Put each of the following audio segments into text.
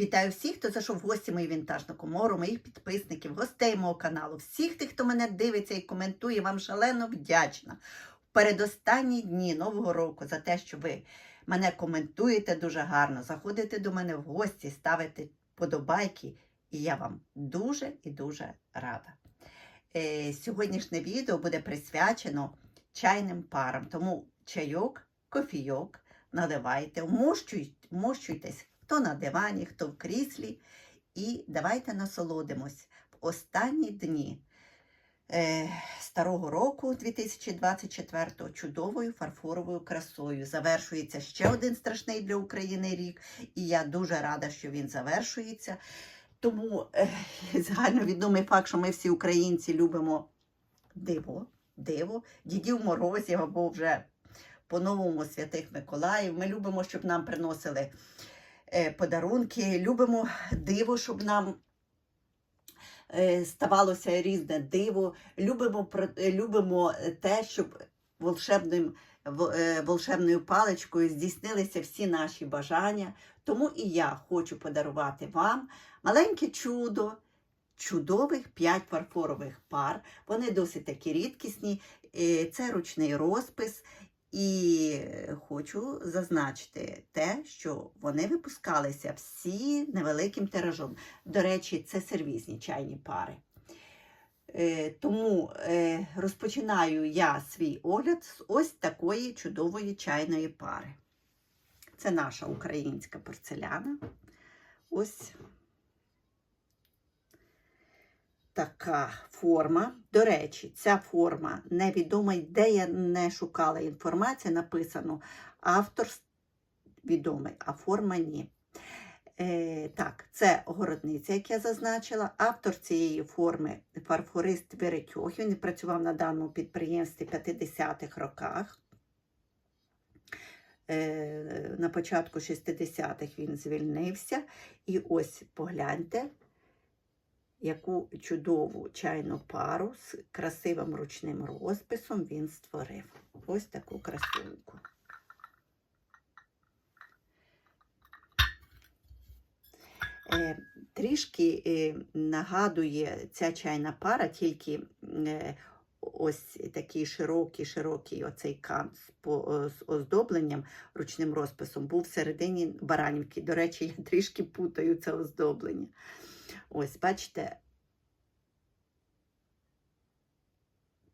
Вітаю всіх, хто зайшов в гості мої вінтажну комору, моїх підписників, гостей мого каналу, всіх тих, хто мене дивиться і коментує, вам шалено вдячна. В передостанні дні Нового року за те, що ви мене коментуєте дуже гарно, заходите до мене в гості, ставите подобайки, і я вам дуже і дуже рада. Е, сьогоднішнє відео буде присвячено чайним парам, тому чайок, кофійок наливайте, вмощуй- вмощуйтесь хто на дивані, хто в кріслі. І давайте насолодимось в останні дні е, старого року 2024 чудовою фарфоровою красою. Завершується ще один страшний для України рік, і я дуже рада, що він завершується. Тому е, загальновідомий факт, що ми всі українці любимо диво, диво, дідів морозів або вже по-новому святих Миколаїв. Ми любимо, щоб нам приносили подарунки, любимо диво, щоб нам е, ставалося різне диво. Любимо, е, любимо те, щоб волшебним, е, волшебною паличкою здійснилися всі наші бажання. Тому і я хочу подарувати вам маленьке чудо. Чудових 5 фарфорових пар. Вони досить такі рідкісні. Е, Це ручний розпис. І е, хочу зазначити те, що вони випускалися всі невеликим тиражом. До речі, це сервізні чайні пари. Е, Тому е, розпочинаю я свій огляд з ось такої чудової чайної пари. Це наша українська порцеляна. Ось така форма. До речі, ця форма невідома, де я не шукала інформацію, написано автор відомий, а форма ні. Е, так, це городниця, як я зазначила. Автор цієї форми фарфорист Веретьох. Він працював на даному підприємстві в 50-х роках. Е, на початку 60-х він звільнився. І ось погляньте, яку чудову чайну пару з красивим ручним розписом він створив. Ось таку красуньку. Е, Трішки е, нагадує ця чайна пара, тільки е, ось такий широкий, широкий оцей кант з оздобленням, ручним розписом, був всередині баранівки. До речі, я трішки путаю це оздоблення. Ось, бачите,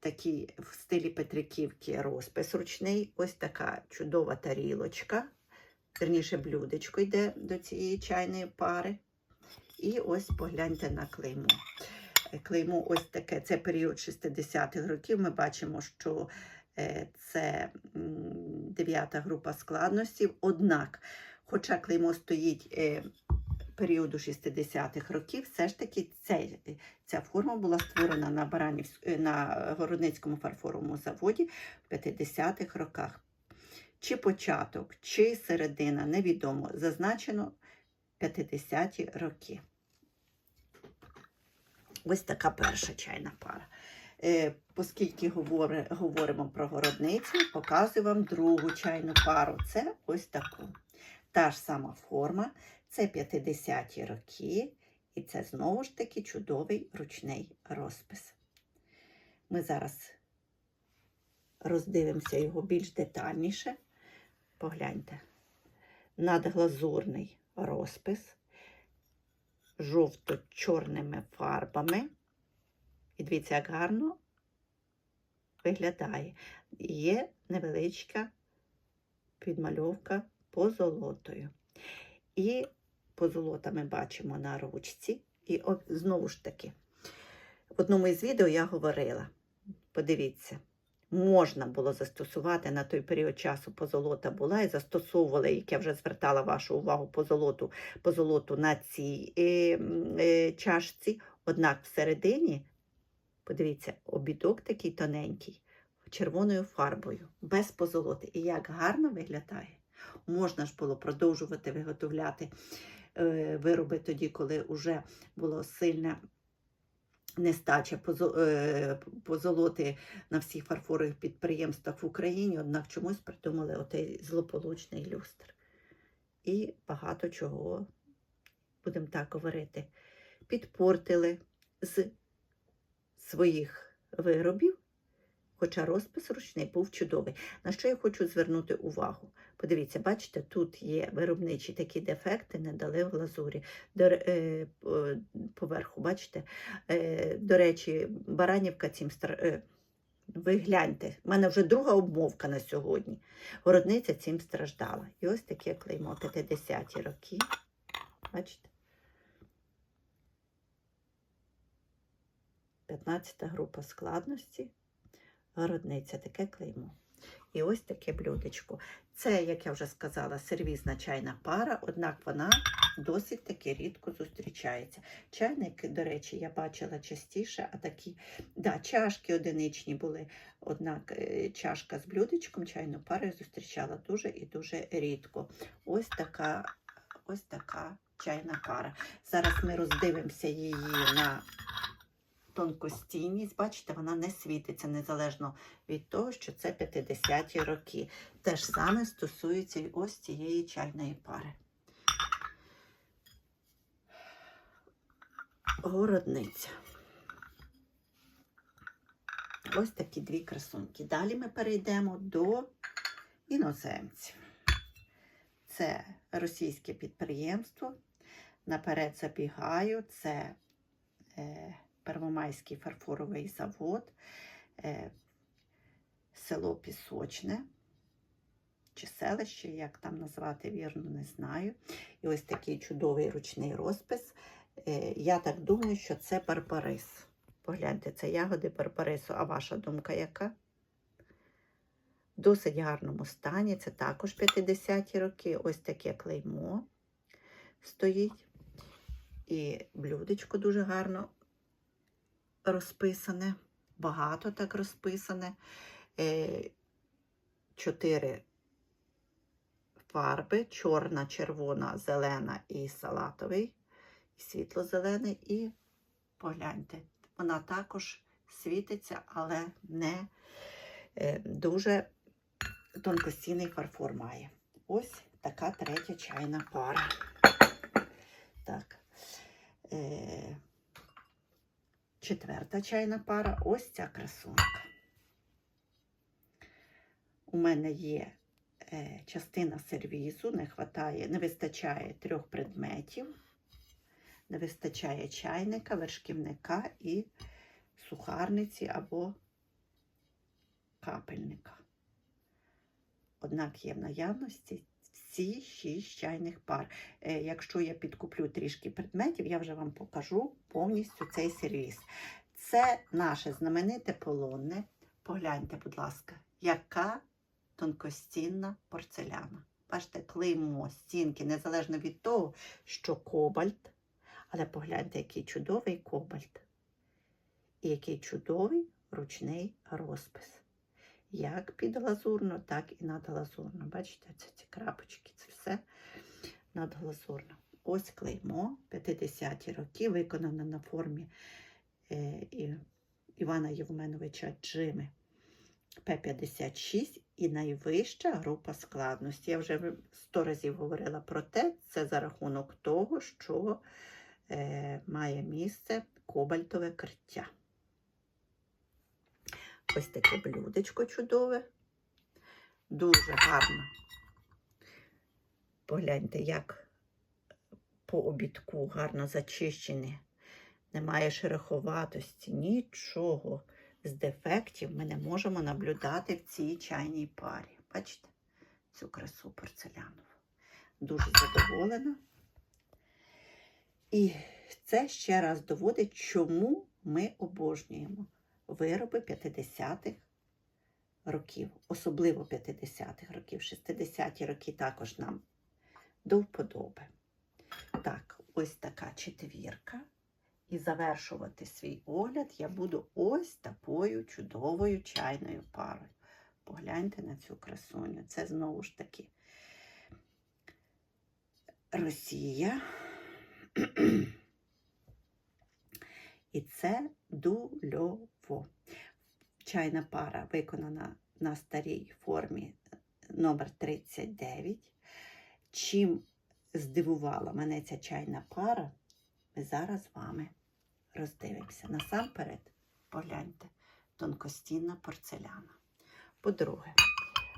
такий в стилі Петриківки розпис ручний. Ось така чудова тарілочка. Верніше, блюдечко йде до цієї чайної пари. І ось погляньте на клеймо. Клеймо ось таке, це період 60-х років. Ми бачимо, що е, це дев'ята група складності. Однак, хоча клеймо стоїть е, періоду 60-х років, все ж таки цей, ця форма була створена на, Баранівсь- е, на Городницькому фарфоровому заводі в 50-х роках. Чи початок, чи середина, невідомо. Зазначено 50-ті роки. Ось така перша чайна пара. Е, оскільки говори, говоримо про городницю, показую вам другу чайну пару. Це ось таку. Та ж сама форма, це 50-ті роки, і це знову ж таки чудовий ручний розпис. Ми зараз роздивимося його більш детальніше. Погляньте. Надглазурний розпис жовто-чорними фарбами. І дивіться, як гарно виглядає. Є невеличка підмальовка позолотою. І позолота ми бачимо на ручці. І знову ж таки, в одному із відео я говорила: подивіться, можна було застосувати на той період часу позолота була і застосовували, як я вже звертала вашу увагу, позолоту, позолоту на цій е, е, чашці. Однак всередині, подивіться, обідок такий тоненький, червоною фарбою, без позолоти. І як гарно виглядає. Можна ж було продовжувати виготовляти вироби тоді, коли вже було сильне нестача е, позолоти на всіх фарфорових підприємствах в Україні, однак чомусь придумали отей злополучний люстр. І багато чого будемо так говорити, підпортили з своїх виробів, хоча розпис ручний був чудовий. На що я хочу звернути увагу? Подивіться, бачите, тут є виробничі такі дефекти, не дали в глазурі. Е, поверху, бачите? Е, до речі, Баранівка цим стар... е, ви гляньте, в мене вже друга обмовка на сьогодні. Городниця цим страждала. І ось таке клеймо 50-ті роки. Бачите? 15 група складності. Городниця таке клеймо. І ось таке блюдечко. Це, як я вже сказала, сервізна чайна пара, однак вона досить таки рідко зустрічається. Чайники, до речі, я бачила частіше, а такі, да, чашки одиничні були. Однак е, чашка з блюдечком, чайну пару я зустрічала дуже і дуже рідко. Ось така, ось така чайна пара. Зараз ми роздивимося її на тонкостійність. Бачите, вона не світиться незалежно від того, що це 50-ті роки. Те ж саме стосується і ось цієї чайної пари. Городниця. Ось такі дві красунки. Далі ми перейдемо до іноземців. Це російське підприємство. Наперед забігаю. Це е, Первомайський фарфоровий завод, е, село Пісочне чи селище, як там назвати вірно, не знаю. І ось такий чудовий ручний розпис. Е, я так думаю, що це барбарис. Погляньте, це ягоди барбарису. А ваша думка яка? В досить гарному стані. Це також 50-ті роки. Ось таке клеймо стоїть. І блюдечко дуже гарно розписане. Багато так розписане. Е, Чотири фарби: чорна, червона, зелена і салатовий, і світло-зелений. І погляньте, вона також світиться, але не е, дуже тонкостійний фарфор має. Ось така третя чайна пара. Так. Е, четверта чайна пара. Ось ця красунка. У мене є е, частина сервізу, не хватає, не вистачає трьох предметів, не вистачає чайника, вершківника і сухарниці або капельника. Однак є в наявності всі шість чайних пар. Е, Якщо я підкуплю трішки предметів, я вже вам покажу повністю цей сервіс. Це наше знамените полонне. Погляньте, будь ласка, яка тонкостінна порцеляна. Бачите, клеймо, стінки, незалежно від того, що кобальт. Але погляньте, який чудовий кобальт. І який чудовий ручний розпис. Як підглазурно, так і надглазурно. Бачите, це ці крапочки, це все надглазурно. Ось клеймо 50-ті роки, виконане на формі е, і, Івана Євменовича Джими П-56 і найвища група складності. Я вже сто разів говорила про те, це за рахунок того, що е, має місце кобальтове криття. Ось таке блюдечко чудове. Дуже гарно. Погляньте, як по обідку гарно зачищене. Немає шероховатості, нічого з дефектів ми не можемо наблюдати в цій чайній парі. Бачите цю красу порцелянову. Дуже задоволена. І це ще раз доводить, чому ми обожнюємо вироби 50-х років, особливо 50-х років, 60-ті роки також нам до вподоби. Так, ось така четвірка. І завершувати свій огляд я буду ось такою чудовою чайною парою. Погляньте на цю красуню. Це знову ж таки Росія. І це дульово. Чайна пара виконана на старій формі номер 39. Чим здивувала мене ця чайна пара, ми зараз з вами роздивимося. Насамперед, погляньте, тонкостінна порцеляна. По-друге,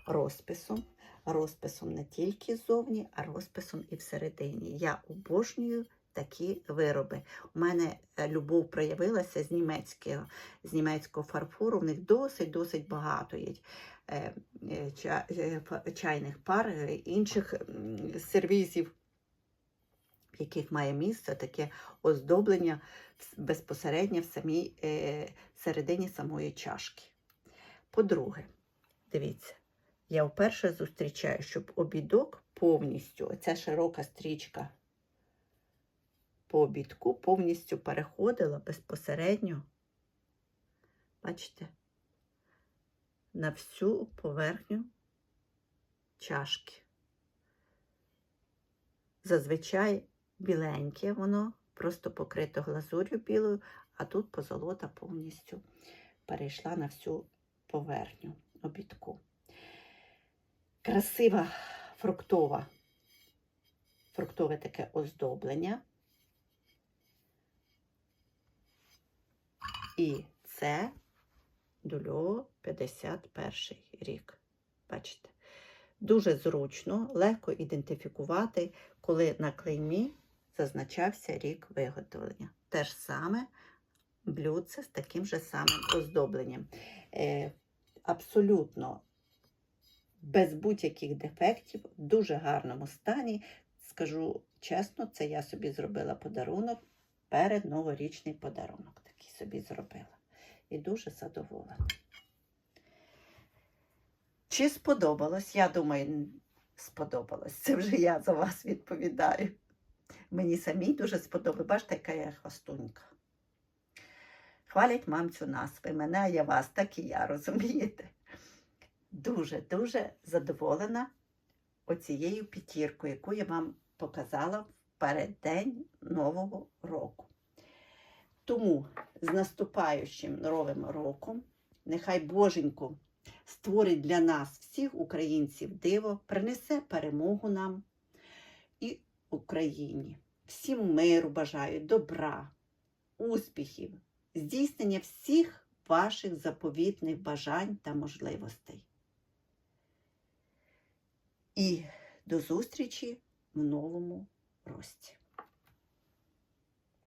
розписом. Розписом не тільки ззовні, а розписом і всередині. Я обожнюю такі вироби. У мене е, любов проявилася з німецького, з німецького фарфору. В них досить-досить багато є е, е, чайних пар, інших сервізів, в яких має місце таке оздоблення безпосередньо в самій середині самої чашки. По-друге, дивіться, я вперше зустрічаю, щоб обідок повністю, ця широка стрічка по обідку повністю переходила безпосередньо, бачите, на всю поверхню чашки. Зазвичай біленьке воно, просто покрито глазур'ю білою, а тут позолота повністю перейшла на всю поверхню обідку. Красива фруктова, фруктове таке оздоблення. І це дульово 51 рік. Бачите? Дуже зручно, легко ідентифікувати, коли на клеймі зазначався рік виготовлення. Те ж саме блюдце з таким же самим оздобленням. Е, абсолютно без будь-яких дефектів, в дуже гарному стані. Скажу чесно, це я собі зробила подарунок, перед новорічний подарунок собі зробила. І дуже задоволена. Чи сподобалось? Я думаю, сподобалось. Це вже я за вас відповідаю. Мені самій дуже сподобалось. Бачите, яка я хвастунька. Хвалять мамцю нас, ви мене, я вас, так і я, розумієте? Дуже-дуже задоволена оцією п'ятіркою, яку я вам показала в переддень Нового року. Тому з наступаючим новим роком, нехай Боженько створить для нас, всіх українців, диво, принесе перемогу нам і Україні. Всім миру бажаю, добра, успіхів, здійснення всіх ваших заповітних бажань та можливостей. І до зустрічі в новому рості.